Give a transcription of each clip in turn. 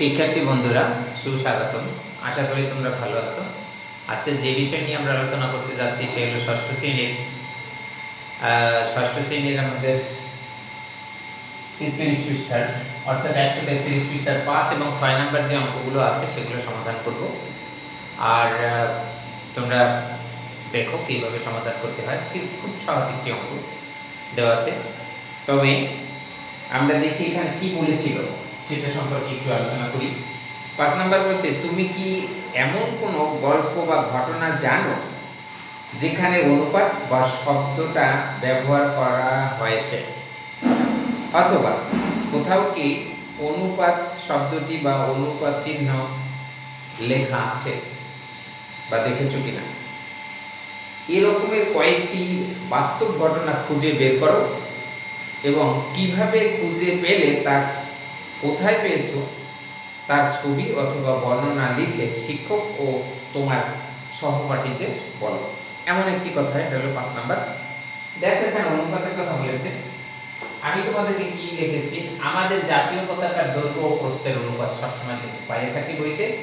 শিক্ষার্থী বন্ধুরা, সুস্বাগতম। আশা করি তোমরা ভালো আছো। আজকে যে বিষয় নিয়ে আমরা আলোচনা করতে যাচ্ছি সে হলো ষষ্ঠ শ্রেণির ষষ্ঠ শ্রেণির আমাদের তেত্রিশ পৃষ্ঠার, অর্থাৎ একশো তেত্রিশ পৃষ্ঠার পাঁচ এবং ছয় নাম্বার যে অঙ্কগুলো আছে সেগুলো সমাধান করব। আর তোমরা দেখো কীভাবে সমাধান করতে হয়। খুব সহজ একটি অঙ্ক দেওয়া আছে। তবে আমরা দেখি এখানে কি বলেছিল। সেটা সম্পর্কে একটু আলোচনা করি। পাঁচ নাম্বার বলছে, তুমি কি এমন কোনো গল্প বা ঘটনা জানো যেখানে অনুপাত বা শব্দটা ব্যবহার করা হয়েছে? অথবা কোথাও কি অনুপাত শব্দটি বা অনুপাত চিহ্ন লেখা আছে বা দেখেছ কিনা? এরকমের কয়েকটি বাস্তব ঘটনা খুঁজে বের করো এবং কীভাবে খুঁজে পেলে তা কোথায় পেয়েছ? তার ছবি অথবা বর্ণনা লিখে শিক্ষক ও তোমার সহপাঠীদের বলো। এমন একটি কথা এটা হলো পাঁচ নাম্বার। দেখো, এখানে অনুপাতের কথা বলেছে। আমি তোমাদেরকে কি লিখেছি? আমাদের জাতীয় পতাকার দৈর্ঘ্য ও প্রস্থের অনুপাত সবসময় দেখতে পাইয়ে থাকি বইতে।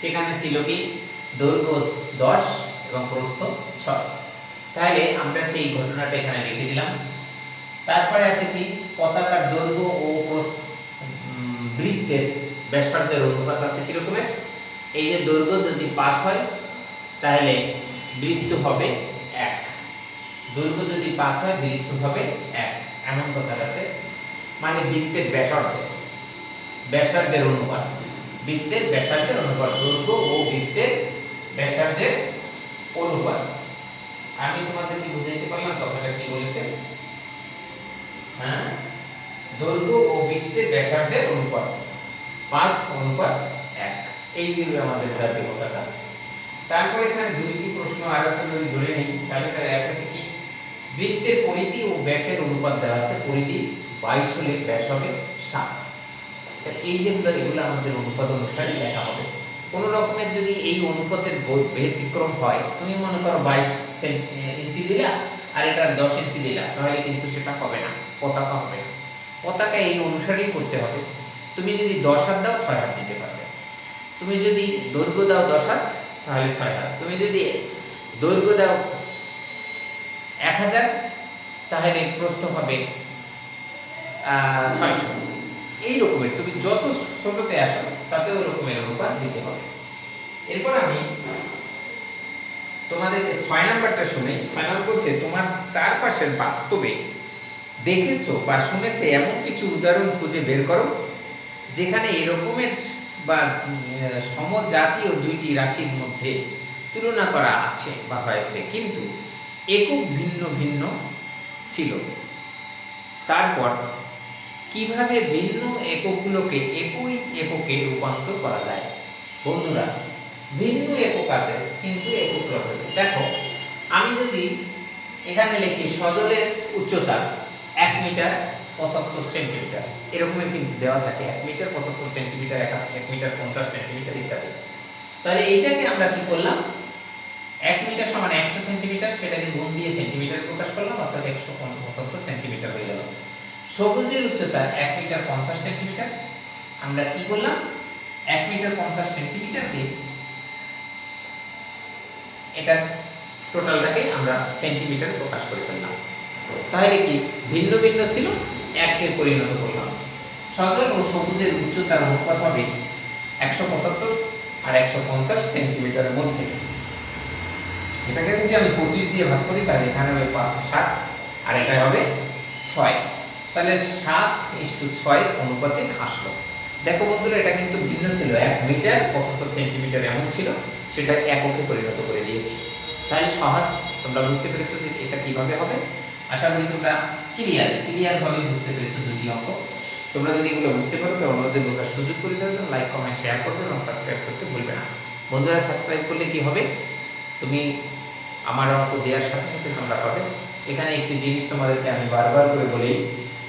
সেখানে ছিল কি? দৈর্ঘ্য দশ এবং প্রস্থ ছয়। তাহলে আমরা সেই ঘটনাটা এখানে লিখে দিলাম। তারপরে আছে কি? পতাকার দৈর্ঘ্য ও প্রস্থ বৃত্তের ব্যাসার্ধের অনুপাত আছে কি রকমের? এই যে দৈর্ঘ্য যদি পাঁচ হয়, তাহলে বৃত্ত হবে এক। দৈর্ঘ্য যদি পাঁচ হয়, বৃত্ত হবে এক। এমন কথা আছে। মানে বৃত্তের ব্যাসার্ধ ব্যাসার্ধের অনুপাত। বৃত্তের ব্যাসার্ধের অনুপাত। দৈর্ঘ্য ও বৃত্তের ব্যাসার্ধের অনুপাত। আমি তোমাদেরকে বুঝাইতে পারলাম কথাটা কি বলেছে হ্যাঁ দৈর্ঘ্য ও বৃত্তের ব্যাসার্ধের অনুপাত। পাঁচ অনুপাত এক। এই ছিল আমাদের জাতীয় পতাকা তারপর এখানে দুইটি প্রশ্ন আর একটা যদি ধরে নিই, তাহলে তার এক আছে কি? বৃত্তের পরিধি ও ব্যাসের অনুপাত দেওয়া আছে, পরিধি বাইশ হলে ব্যাস হবে সাত। তা এই যেগুলো এগুলো আমাদের অনুপাত অনুষ্ঠানে লেখা হবে। কোন রকমের যদি এই অনুপাতের ব্যতিক্রম হয়, তুমি মনে করো বাইশ ইঞ্চি দিলা, আর এটা দশ ইঞ্চি দিলা, তাহলে কিন্তু সেটা হবে না, পতাকা হবে না। পতাকা এই অনুসারেই করতে হবে। তুমি যদি দশ হাত দাও, ছয় হাত দিতে পারবে। তুমি যদি দৈর্ঘ্য দাও দশ হাত, তাহলে ছয় হাত। তুমি যদি দৈর্ঘ্য দাও এক হাজার, তাহলে প্রস্থ হবে ছয়শো। এই রকমের। তুমি যত ছোটতে আসো তাতে ওই রকমের অনুপাত দিতে হবে। এরপর আমি তোমাদের ছয় নাম্বারটা শুনে ছয় নাম্বার বলছে, তোমার চারপাশের বাস্তবে দেখেছ বা শুনেছে, এমন কিছু উদাহরণ খুঁজে বের করো, যেখানে এরকমের বা সমজাতীয় দুইটি রাশির মধ্যে তুলনা করা আছে বা হয়েছে, কিন্তু একক ভিন্ন ভিন্ন ছিল। তারপর, কীভাবে ভিন্ন এককগুলোকে একই এককে রূপান্তর করা যায়? বন্ধুরা, ভিন্ন একক আছে, কিন্তু একক রকম দেখো, আমি যদি এখানে লিখি সজলের উচ্চতা এক মিটার পঁচাত্তর সেন্টিমিটার। এরকমের কিন্তু দেওয়া থাকে, এক মিটার পঁচাত্তর সেন্টিমিটার, এক এক মিটার পঞ্চাশ সেন্টিমিটার ইত্যাদি। তাহলে এইটাকে আমরা কি করলাম? এক মিটার সমান একশো সেন্টিমিটার, সেটাকে গুণ দিয়ে সেন্টিমিটার প্রকাশ করলাম, অর্থাৎ একশো পঁচাত্তর সেন্টিমিটার হয়ে গেল। সবুজের উচ্চতা এক মিটার পঞ্চাশ সেন্টিমিটার। আমরা কি করলাম? এক মিটার পঞ্চাশ সেন্টিমিটারকে এটা টোটালটাকে আমরা সেন্টিমিটার প্রকাশ করে ফেললাম। তাহলে কি? ভিন্ন ভিন্ন ছিল? একে পরিণত করলাম। সজল ও সবুজের উচ্চতার অনুপাত হবে একশো পঁচাত্তর আর একশো পঞ্চাশ সেন্টিমিটারের মধ্যে। এটাকে যদি আমি পঁচিশ দিয়ে ভাগ করি, তাহলে এখানে হবে সাত, আর এটা হবে ছয়। তাহলে সাত ইস্টু ছয় অনুপাতে আসলো। দেখো বন্ধুরা, এটা কিন্তু ভিন্ন ছিল। এক মিটার পঁচাত্তর সেন্টিমিটার এমন ছিল, সেটা এককে পরিণত করে দিয়েছি। তাহলে সহজ, তোমরা বুঝতে পেরেছ যে এটা কীভাবে হবে? আশা করি তোমরা ক্লিয়ার ক্লিয়ার ভাবে বুঝতে পেরেছ দুটি অঙ্ক। তোমরা যদি এগুলো বুঝতে পারো, তাহলে অন্যদের বোঝার সুযোগ করে দেওয়ার লাইক কমেন্ট শেয়ার করবে এবং সাবস্ক্রাইব করতে ভুলবে না। বন্ধুরা সাবস্ক্রাইব করলে কি হবে? তুমি আমার অঙ্ক দেওয়ার সাথে সাথে তোমরা পাবে। এখানে একটি জিনিস তোমাদেরকে আমি বারবার করে বলি,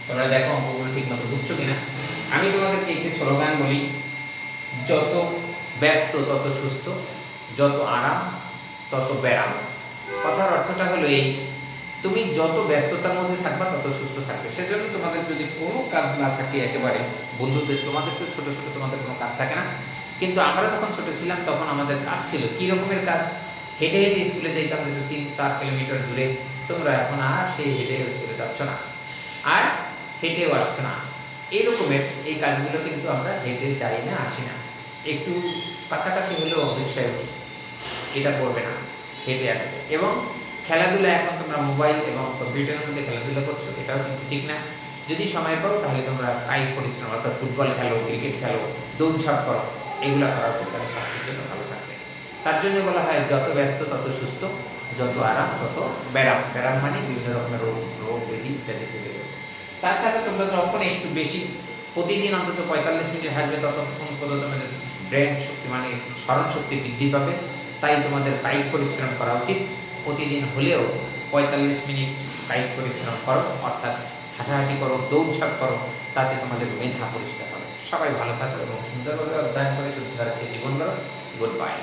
তোমরা দেখো অঙ্কগুলো ঠিক মতো বুঝছ কিনা। আমি তোমাদেরকে একটি স্লোগান বলি, যত ব্যস্ত, তত সুস্থ, যত আরাম, তত ব্যায়াম। কথার অর্থটা হলো এই তুমি যত ব্যস্ততার মধ্যে থাকবা, তত সুস্থ থাকবে। সেজন্য তোমাদের যদি কোনো কাজ না থাকে একেবারে, বন্ধুদের তোমাদের তো ছোট ছোট তোমাদের কোনো কাজ থাকে না। কিন্তু আমরা যখন ছোট ছিলাম, তখন আমাদের কাজ ছিল। কি রকমের কাজ? হেঁটে হেঁটে স্কুলে যাইতাম যেহেতু তিন, চার কিলোমিটার দূরে। তোমরা এখন আর সেই হেঁটে স্কুলে যাচ্ছ না। আর হেঁটেও আসছে না। এই রকমের এই কাজগুলো কিন্তু আমরা হেঁটে যাই না, আসি না। একটু কাছাকাছি হলেও রিক্সায় উঠি এটা করবে না, হেঁটে আসবে। এবং খেলাধুলা এখন তোমরা মোবাইল এবং কম্পিউটারের মধ্যে খেলাধুলা করছ, এটাও কিন্তু ঠিক না। যদি সময় পাও, তাহলে তোমরা কায়িক পরিশ্রম অর্থাৎ ফুটবল খেলো, ক্রিকেট খেলো, দৌড়ঝাঁপ করো, এগুলো করা উচিত তাহলে স্বাস্থ্যের জন্য ভালো থাকবে। তার জন্য বলা হয়, যত ব্যস্ত, তত সুস্থ, যত আরাম, তত ব্যারাম ব্যারাম মানে বিভিন্ন রকমের রোগ রোগ, ব্যাধি ইত্যাদি থেকে তাছাড়া তোমরা যখন একটু বেশি, প্রতিদিন অন্তত পঁয়তাল্লিশ মিনিট হাঁটবে, ততক্ষণ পর্যন্ত তোমাদের ব্রেন শক্তি মানে স্মরণ শক্তি বৃদ্ধি পাবে। তাই তোমাদের কায়িক পরিশ্রম করা উচিত। প্রতিদিন হলেও পঁয়তাল্লিশ মিনিট কায়িক পরিশ্রম করো, অর্থাৎ হাঁটাহাঁটি করো, দৌড়ঝাঁপ করো, তাতে তোমাদের মেধা পরিষ্কার হবে। সবাই ভালো থাকো এবং সুন্দরভাবে অধ্যয়ন করে সুন্দর জীবন করো গুড বাই।